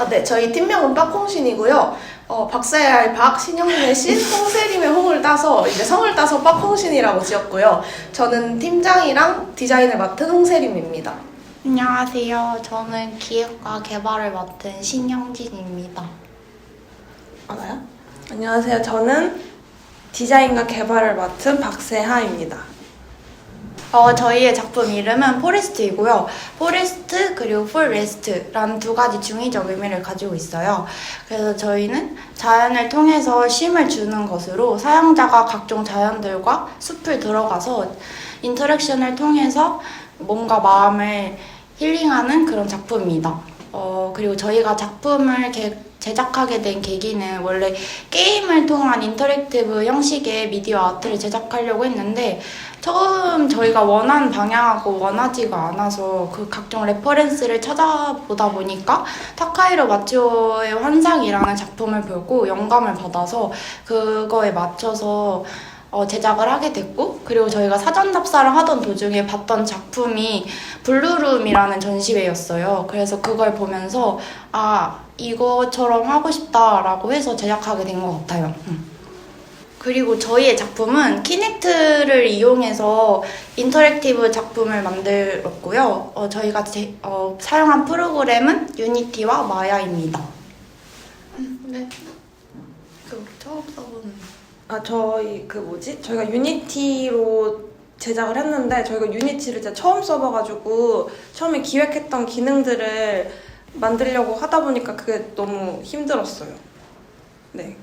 아, 네. 저희 팀명은 빠콩신이고요. 어, 박세알 박, 신영민의 신, 홍세림의 홍을 따서 이제 성을 따서 빠콩신이라고 지었고요. 저는 팀장이랑 디자인을 맡은 홍세림입니다. 안녕하세요. 저는 기획과 개발을 맡은 신영진입니다. 알아요? 안녕하세요. 저는 디자인과 개발을 맡은 박세하입니다. 어, 저희의 작품 이름은 포레스트이고요. 포레스트 그리고 폴레스트라는 두 가지 중의적 의미를 가지고 있어요. 그래서 저희는 자연을 통해서 쉼을 주는 것으로 사용자가 각종 자연들과 숲을 들어가서 인터랙션을 통해서 뭔가 마음을 힐링하는 그런 작품입니다. 어, 그리고 저희가 작품을 개- 제작하게 된 계기는 원래 게임을 통한 인터랙티브 형식의 미디어 아트를 제작하려고 했는데 처음 저희가 원하는 방향하고 원하지가 않아서 그 각종 레퍼런스를 찾아보다 보니까 타카이로 마치오의 환상이라는 작품을 보고 영감을 받아서 그거에 맞춰서 어, 제작을 하게 됐고 그리고 저희가 사전 답사를 하던 도중에 봤던 작품이 블루룸이라는 전시회였어요. 그래서 그걸 보면서 아 이거처럼 하고 싶다라고 해서 제작하게 된 것 같아요. 음. 그리고 저희의 작품은 키넥트를 이용해서 인터랙티브 작품을 만들었고요. 어, 저희가 제- 어, 사용한 프로그램은 유니티와 마야입니다. 네. 그 처음 써보는. 아, 저희 그 뭐지? 저희가 유니티로 제작을 했는데 저희가 유니티를 진짜 처음 써봐가지고 처음에 기획했던 기능들을 만들려고 하다 보니까 그게 너무 힘들었어요. 네.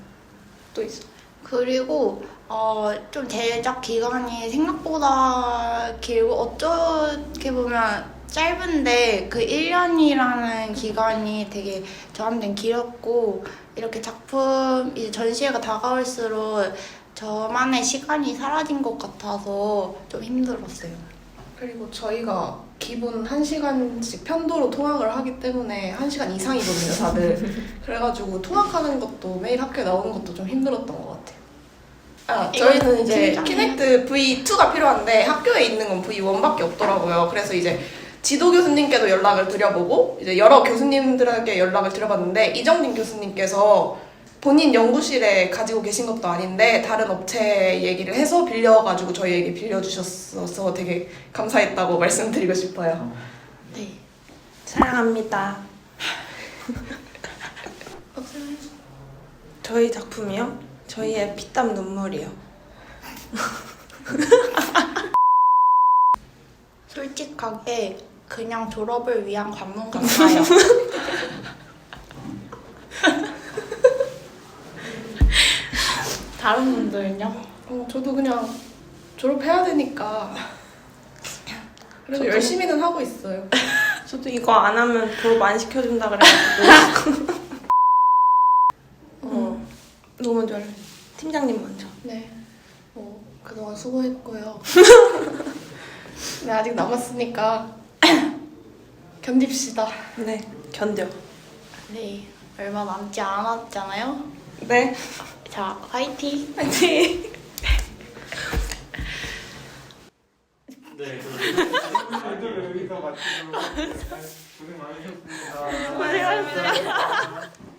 또 있어. 그리고 어, 좀 제작 기간이 생각보다 길고 어떻게 보면 짧은데 그 1년이라는 기간이 되게 저한테는 길었고 이렇게 작품 이제 전시회가 다가올수록 저만의 시간이 사라진 것 같아서 좀 힘들었어요. 그리고 저희가 기본 1시간씩 편도로 통학을 하기 때문에 1시간 이상이거든요, 다들. 그래가지고 통학하는 것도 매일 학교에 나오는 것도 좀 힘들었던 것 같아요. 아, 저희는 이제 키넥트 V2가 필요한데 학교에 있는 건 V1밖에 없더라고요. 그래서 이제 지도 교수님께도 연락을 드려보고 이제 여러 교수님들에게 연락을 드려봤는데 이정진 교수님께서 본인 연구실에 가지고 계신 것도 아닌데 다른 업체 얘기를 해서 빌려가지고 저희에게 빌려주셨어서 되게 감사했다고 말씀드리고 싶어요. 네. 사랑합니다. 저희 작품이요? 저희의 피땀 눈물이요. 솔직하게 그냥 졸업을 위한 관문 같아요. 다른 분들은요? 어, 저도 그냥 졸업해야 되니까 그래서 저도- 열심히는 하고 있어요. 저도 이거 안 하면 졸업 안 시켜준다 그래가지고. 어, 누구 먼저 할래? 팀장님 먼저. 네. 어, 그동안 수고했고요. 네, 아직 남았으니까 견딥시다. 네, 견뎌. 네, 얼마 남지 않았잖아요. 네, 자, 화이팅! 파이팅! 네, 그럼 여기서 마치도록 고생 많으셨습니다. 고생하셨어요.